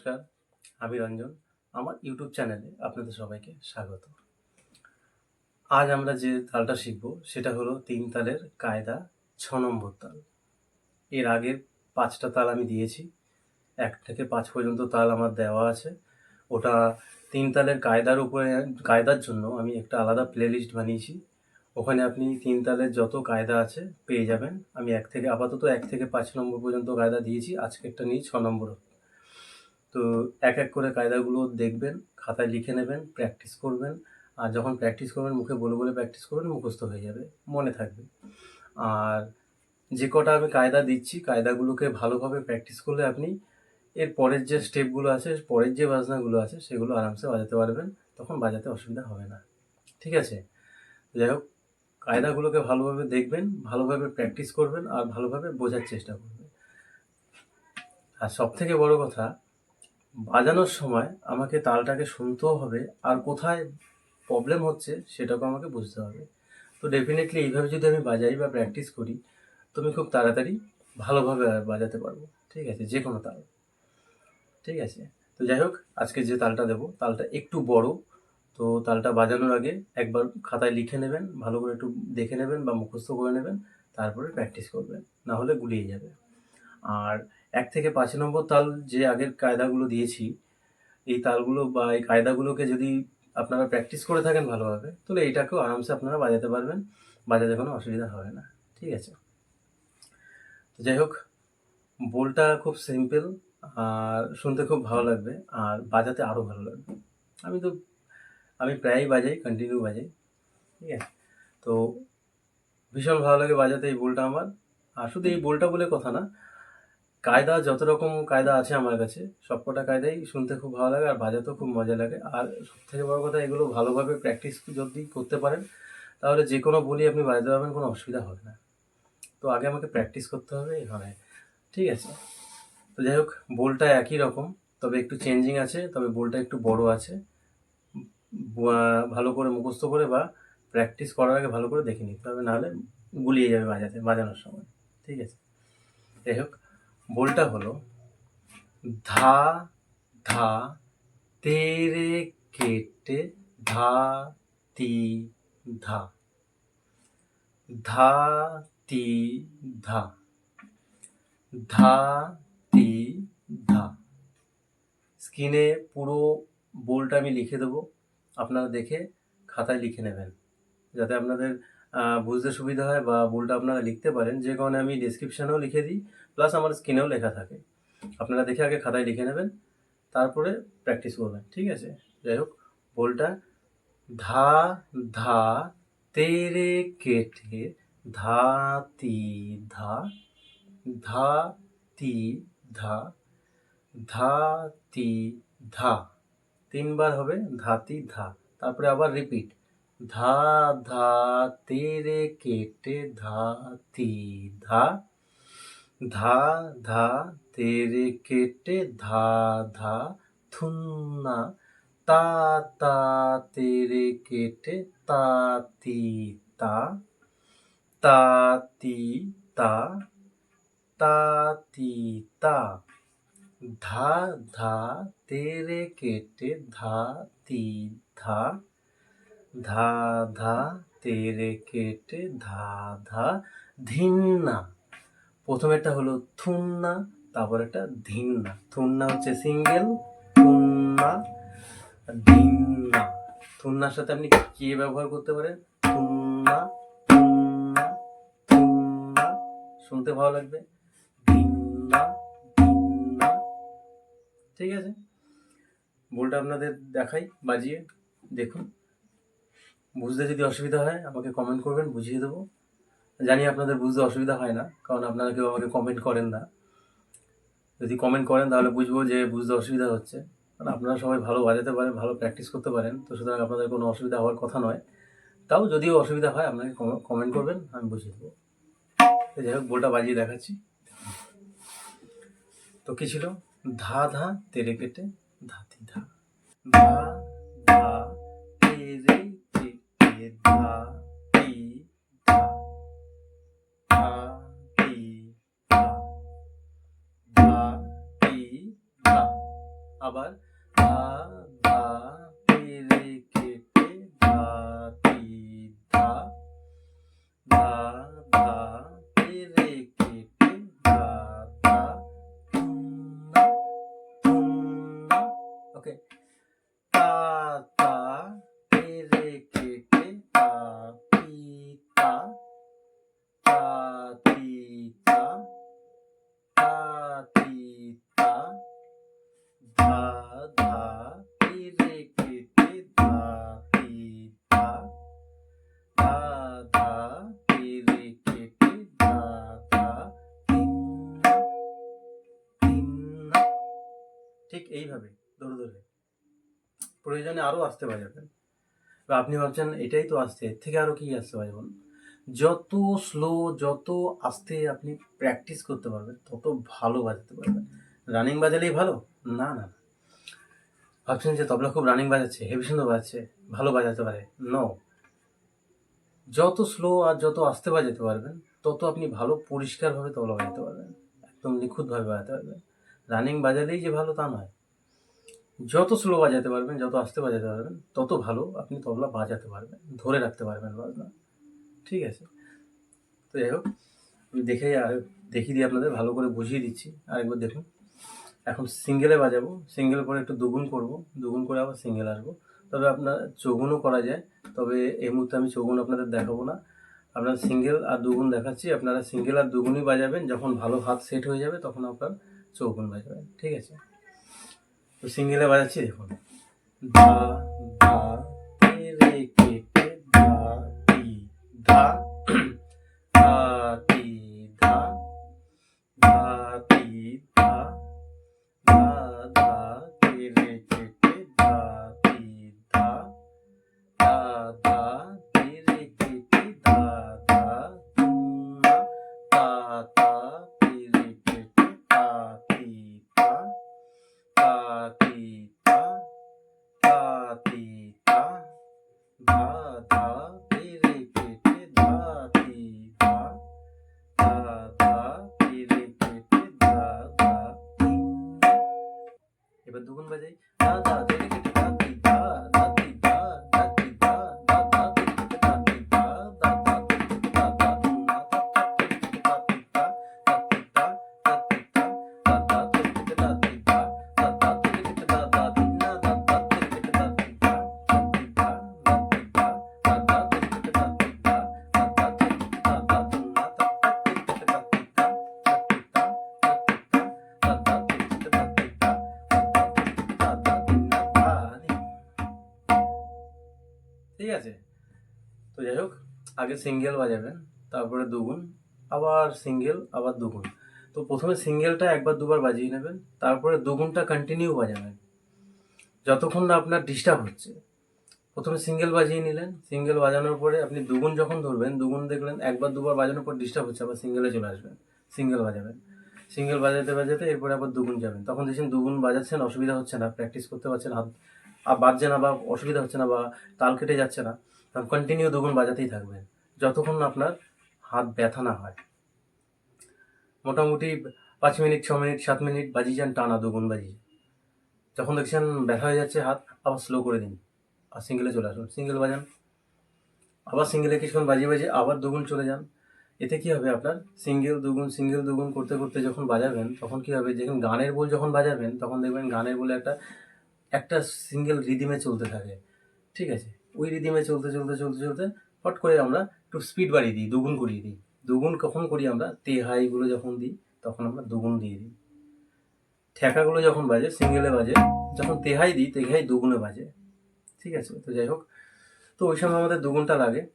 নমস্কার, আমি রঞ্জন। আমার ইউটিউব চ্যানেলে আপনাদের সবাইকে স্বাগত। আজ আমরা যে তালটা শিখব, সেটা হলো তিন তালের কায়দা ছ নম্বর তাল। এর আগের পাঁচটা তাল আমি দিয়েছি। এক থেকে পাঁচ পর্যন্ত তাল আমার দেওয়া আছে। ওটা তিন তালের কায়দার উপরে, কায়দার জন্য আমি একটা আলাদা প্লেলিস্ট বানিয়েছি। ওখানে আপনি তিন তালের যত কায়দা আছে পেয়ে যাবেন। আমি এক থেকে, আপাতত এক থেকে পাঁচ নম্বর পর্যন্ত কায়দা দিয়েছি। আজকেরটা নিয়ে ছ নম্বর তো এক এক করে কায়দাগুলো দেখবেন, খাতায় লিখে নেবেন প্র্যাকটিস করবেন। আর যখন প্র্যাকটিস করবেন, মুখে বলে বলে প্র্যাকটিস করবেন, মুখস্থ হয়ে যাবে, মনে থাকবে। আর যে কটা আমি কায়দা দিচ্ছি, কায়দাগুলোকে ভালোভাবে প্র্যাকটিস করলে আপনি এর পরের যে স্টেপগুলো আছে, পরের যে বাজনাগুলো আছে, সেগুলো আরামসে বাজাতে পারবেন। তখন বাজাতে অসুবিধা হবে না। ঠিক আছে? যাই হোক, কায়দাগুলোকে ভালোভাবে দেখবেন, ভালোভাবে প্র্যাকটিস করবেন আর ভালোভাবে বোঝার চেষ্টা করবেন। আর সব থেকে বড় কথা বাজানোর সময় আমাকে তালটাকে শুনতেও হবে, আর কোথায় প্রবলেম হচ্ছে সেটাকে আমাকে বুঝতে হবে। তো ডেফিনেটলি এইভাবে যদি আমি বাজাই বা প্র্যাকটিস করি, তো আমি খুব তাড়াতাড়ি ভালোভাবে বাজাতে পারব। ঠিক আছে? যে কোনো তাল। ঠিক আছে? তো যাই হোক, আজকে যে তালটা দেবো, তালটা একটু বড়, তো তালটা বাজানোর আগে একবার খাতায় লিখে নেবেন, ভালো করে একটু দেখে নেবেন বা মুখস্থ করে নেবেন, তারপরে প্র্যাকটিস করবেন, না হলে গুলিয়ে যাবে। আর এক থেকে পাঁচ নম্বর তাল যে আগের কায়দাগুলো দিয়েছি, এই তালগুলো বা এই কায়দাগুলোকে যদি আপনারা প্র্যাকটিস করে থাকেন ভালোভাবে, তাহলে এইটাকেও আরামসে আপনারা বাজাতে পারবেন। বাজাতে কোনো অসুবিধা হবে না। ঠিক আছে? তো যাই হোক, বোলটা খুব সিম্পল আর শুনতে খুব ভালো লাগবে আর বাজাতে আরও ভালো লাগবে। আমি তো, আমি প্রায়ই বাজাই কন্টিনিউ বাজাই। ঠিক আছে? তো ভীষণ ভালো লাগে বাজাতে এই বোলটা আমার। আর শুধু এই বোলটা বলে কথা না কায়দা, যত রকম কায়দা আছে আমার কাছে, সবকটা কায়দাই শুনতে খুব ভালো লাগে আর বাজাতেও খুব মজা লাগে। আর সব থেকে বড় কথা, এগুলো ভালোভাবে প্র্যাকটিস যদি করতে পারেন, তাহলে যে কোনো বলি আপনি বাজাতে পারবেন, কোনো অসুবিধা হবে না। তো আগে আমাকে প্র্যাকটিস করতে হবে এখানে। ঠিক আছে? তো যাই হোক, বোলটা একই রকম, তবে একটু চেঞ্জিং আছে, তবে বোলটা একটু বড় আছে। ভালো করে মুখস্থ করে বা প্র্যাকটিস করার আগে ভালো করে দেখে নিতে হবে, নাহলে গুলিয়ে যাবে বাজাতে, বাজানোর সময়। ঠিক আছে? যাই হোক বোলটা হলো, ধা ধা, তেরে কেটে ধা, তি, ধা। ধা, তি, ধা। ধা, তি, ধা। স্ক্রিনে পুরো বোলটা আমি লিখে দেবো, আপনারা দেখে খাতায় লিখে নেবেন, যাতে আপনাদের বুঝতে সুবিধা হয় বা বোলটা আপনারা লিখতে পারেন, যে কারণে আমি ডিসক্রিপশানেও লিখে দিই প্লাস আমার স্ক্রিনেও লেখা থাকে। আপনারা দেখে আগে খাতায় লিখে নেবেন, তারপরে প্র্যাকটিস করবেন, ঠিক আছে? যাই হোক, বোলটা ধা ধা, তেরে কেটে, ধা, তি, ধা ধা, তি, ধা ধা, তি, ধা, তিনবার হবে ধাতি ধা, তারপরে আবার রিপিট ধা ধা, তেরে কেটে ধা, তি, ধা। ধা ধা, তেরে কেটে ধা ধা থুন্না তা তা, তেরে কেটে তা, তি। তা তা, তি। তা তা, তি। ধা ধা, তেরে কেটে ধা, তি, ধা। ধা ধা, তেরে কেটে ধা ধা, ধিন্না। প্রথমেরটা হলো থুন্না তারপর একটা ধিন্না। থুন্না হচ্ছে সিঙ্গেল, থুন্না, ধিন্না। থুন্নার সাথে আপনি কে ব্যবহার করতে পারেন? থুন্না থুন্না থুন্না। শুনতে ভালো লাগবে? ধিন্না ধিন্না। ঠিক আছে? বলটা আপনাদের দেখাই, বাজিয়ে দেখুন। বুঝতে যদি অসুবিধা হয়, আমাকে কমেন্ট করবেন, বুঝিয়ে দেবো। জানি আপনাদের বুঝতে অসুবিধা হয় না, কারণ আপনারা কেউ আমাকে কমেন্ট করেন না। যদি কমেন্ট করেন, তাহলে বুঝব যে বুঝতে অসুবিধা হচ্ছে। কারণ আপনারা সবাই ভালো বাজাতে পারেন, ভালো প্র্যাকটিস করতে পারেন, তো সুতরাং আপনাদের কোনো অসুবিধা হওয়ার কথা নয়। তাও যদিও অসুবিধা হয়, আপনাকে কমেন্ট করবেন, আমি বুঝিয়ে দেবো। যাই হোক, বলটা বাজিয়ে দেখাচ্ছি। তো কি ছিল? ধা ধা তেরে কেটে ধাতি ধা ধা ধা তি ধা ধা তি ধা ধা তি ধা আবার ধা ধা রে রে কেটে ধা তি ধা ধা ধা রে রে কেটে ধা ধা ওকে এইভাবে, ধরে ধরে। প্রয়োজনে আরও আসতে বাজাবেন বা আপনি ভাবছেন, এটাই তো আসছে, এর থেকে আরও কি আসতে বাজাবেন যত স্লো যত আস্তে আপনি প্র্যাকটিস করতে পারবেন, তত ভালো বাজাতে পারবেন। রানিং বাজালেই ভালো? না না ভাবছেন যে তবলা খুব রানিং বাজাচ্ছে হেভি সুন্দর বাজাচ্ছে, ভালো বাজাতে পারে? ন যত স্লো আর যত আস্তে বাজাতে পারবেন, তত আপনি ভালো পরিষ্কারভাবে তবলা বাজাতে পারবেন। একদম নিখুঁতভাবে বাজাতে পারবেন। রানিং বাজালেই যে ভালো তা নয়। যত স্লো বাজাতে পারবেন, যত আস্তে বাজাতে পারবেন, তত ভালো আপনি তবলা বাজাতে পারবেন, ধরে রাখতে পারবেন বাজনা। ঠিক আছে? তো যাই হোক, আমি দেখে দেখিয়ে দিয়ে আপনাদের ভালো করে বুঝিয়ে দিচ্ছি। আরেকবার দেখুন। এখন সিঙ্গেলে বাজাবো। সিঙ্গেল করে একটু দুগুণ করব। দুগুণ করে আবার সিঙ্গেল আসব। তবে আপনার চৌগুণও করা যায়। তবে এই মুহূর্তে আমি চৌগুণ আপনাদের দেখাবো না। আপনার সিঙ্গেল আর দুগুণ দেখাচ্ছি। আপনারা সিঙ্গেল আর দুগুণই বাজাবেন। যখন ভালো হাত সেট হয়ে যাবে, তখন আপনার চৌগুণ বাজাবেন। ঠিক আছে? তো সিঙ্গেলে বাজাচ্ছি দেখুন। ধা ধা রে কে ধা ধা ঠিক আছে? তো যাই হোক, আগে সিঙ্গেল বাজাবেন, তারপরে দুগুণ, আবার সিঙ্গেল আবার দুগুণ। তো প্রথমে সিঙ্গেলটা একবার দুবার বাজিয়ে নেবেন, তারপরে দুগুণটা কন্টিনিউ বাজাবেন। যতক্ষণ না আপনার ডিস্টার্ব হচ্ছে। প্রথমে সিঙ্গেল বাজিয়ে নিলেন সিঙ্গেল বাজানোর পরে আপনি দুগুণ যখন ধরবেন, দুগুণ দেখলেন, একবার দুবার বাজানোর পর ডিস্টার্ব হচ্ছে, আবার সিঙ্গেলে চলে আসবেন সিঙ্গেল বাজাবেন। সিঙ্গেল বাজাতে বাজাতে এরপরে আবার দুগুণ যাবেন। তখন দেখছেন দুগুণ বাজাচ্ছেন, অসুবিধা হচ্ছে না প্র্যাকটিস করতে পারছেন, হাত বাজছে না বা অসুবিধা হচ্ছে না বা তাল কেটে যাচ্ছে না তখন কন্টিনিউ দুগুণ বাজাতেই থাকবেন যতক্ষণ না আপনার হাত ব্যথা না হয়। মোটামুটি পাঁচ মিনিট, ছ মিনিট, সাত মিনিট বাজিয়ে যান, টানা দুগুণ বাজিয়ে যখন দেখছেন ব্যথা হয়ে যাচ্ছে, হাত আবার স্লো করে দিন। আর সিঙ্গেলে চলে আসুন। সিঙ্গেল বাজান। আবার সিঙ্গেলে কিছুক্ষণ বাজিয়ে বাজিয়ে আবার দুগুণ চলে যান। এতে কি হবে আপনার? সিঙ্গেল দুগুণ সিঙ্গেল দুগুণ করতে করতে যখন বাজাবেন, তখন কি হবে? যখন গানের বল যখন বাজাবেন, তখন দেখবেন গানের বলে একটা একটা সিঙ্গেল রিদিমে চলতে থাকে। ঠিক আছে? ওই রিদিমে চলতে চলতে চলতে চলতে ফট করে আমরা একটু স্পিড বাড়িয়ে দিই, দুগুণ করিয়ে দিই। দুগুণ কখন করি আমরা? তে হাইগুলো যখন দিই, তখন আমরা দুগুণ দিয়ে দিই। ঠেকাগুলো যখন বাজে সিঙ্গেলে বাজে, যখন তেহাই দিই তেহাই দুগুণে বাজে। ঠিক আছে? তো যাই হোক, তো ওই সময় আমাদের দুগুণটা লাগে।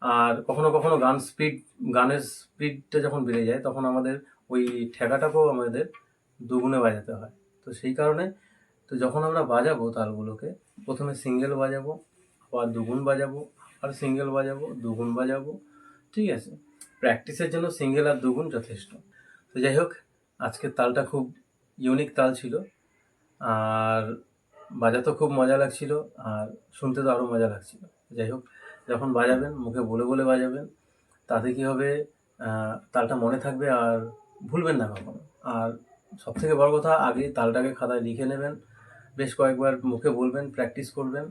আর কখনো কখনো গান স্পিড গানের স্পিডটা যখন বেড়ে যায়, তখন আমাদের ওই ঠেকাটাকেও আমাদের দুগুণে বাজাতে হয়। তো সেই কারণে তো যখন আমরা বাজাবো তালগুলোকে, প্রথমে সিঙ্গেল বাজাবো, আবার দুগুণ বাজাবো আর সিঙ্গেল বাজাবো, দুগুণ বাজাবো, ঠিক আছে? প্র্যাকটিসের জন্য সিঙ্গেল আর দুগুণ যথেষ্ট। তো যাই হোক, আজকের তালটা খুব ইউনিক তাল ছিল। আর বাজাতেও খুব মজা লাগছিল, আর শুনতে তো আরও মজা লাগছিল। যাই হোক, যখন বাজাবেন, মুখে বলে বলে বাজাবেন, তাতে কী হবে তালটা মনে থাকবে আর ভুলবেন না কখনো। আর সব থেকে বড় কথা, আগে তালটাকে খাতায় লিখে নেবেন বেশ কয়েকবার মুখে বলবেন প্র্যাকটিস করবেন,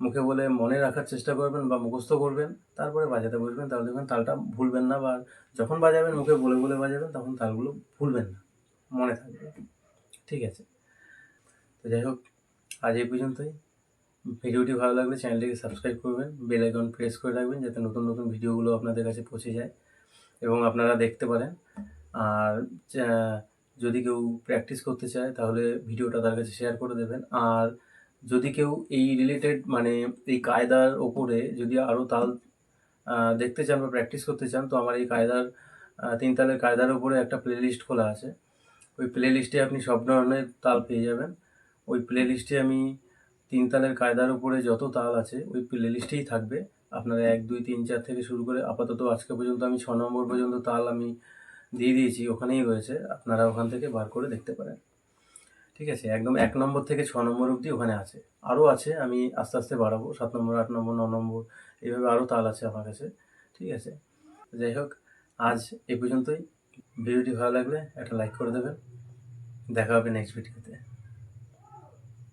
মুখে বলে মনে রাখার চেষ্টা করবেন বা মুখস্থ করবেন, তারপরে বাজাতে বসবেন, তাহলে দেখবেন তালটা ভুলবেন না বা যখন বাজাবেন মুখে বলে বলে বাজাবেন, তখন তালগুলো ভুলবেন না, মনে থাকবে। ঠিক আছে? তো যাই হোক, আজ এই পর্যন্তই। ভিডিওটি ভালো লাগলে চ্যানেলটিকে সাবস্ক্রাইব করবেন বেল আইকন প্রেস করে রাখবেন, যাতে নতুন নতুন ভিডিওগুলো আপনাদের কাছে পৌঁছে যায় এবং আপনারা দেখতে পারেন। আর যদি কেউ প্র্যাকটিস করতে চায়, তাহলে ভিডিওটা তার কাছে শেয়ার করে দেবেন। আর যদি কেউ এই রিলেটেড মানে এই কায়দার ওপরে যদি আরও তাল দেখতে চান বা প্র্যাকটিস করতে চান, তো আমার এই কায়দার তিন তালের কায়দার ওপরে একটা প্লেলিস্ট খোলা আছে। ওই প্লেলিস্টে আপনি সব ধরনের তাল পেয়ে যাবেন। ওই প্লেলিস্টে আমি তিন তালের কায়দার উপরে যত তাল আছে, ওই প্লেলিস্টেই থাকবে। আপনারা এক, দুই, তিন, চার থেকে শুরু করে আপাতত আজকে পর্যন্ত আমি ছ নম্বর পর্যন্ত তাল আমি দিয়ে দিয়েছি, ওখানেই রয়েছে। আপনারা ওখান থেকে বার করে দেখতে পারেন। ঠিক আছে? একদম এক নম্বর থেকে ছ নম্বর অবধি ওখানে আছে। আরও আছে, আমি আস্তে আস্তে বাড়াবো। সাত নম্বর, আট নম্বর, ন নম্বর, এইভাবে আরও তাল আছে আমার কাছে। ঠিক আছে? যাই হোক, আজ এ পর্যন্তই। ভিডিওটি ভালো লাগলে একটা লাইক করে দেবেন। দেখা হবে নেক্সট ভিডিওতে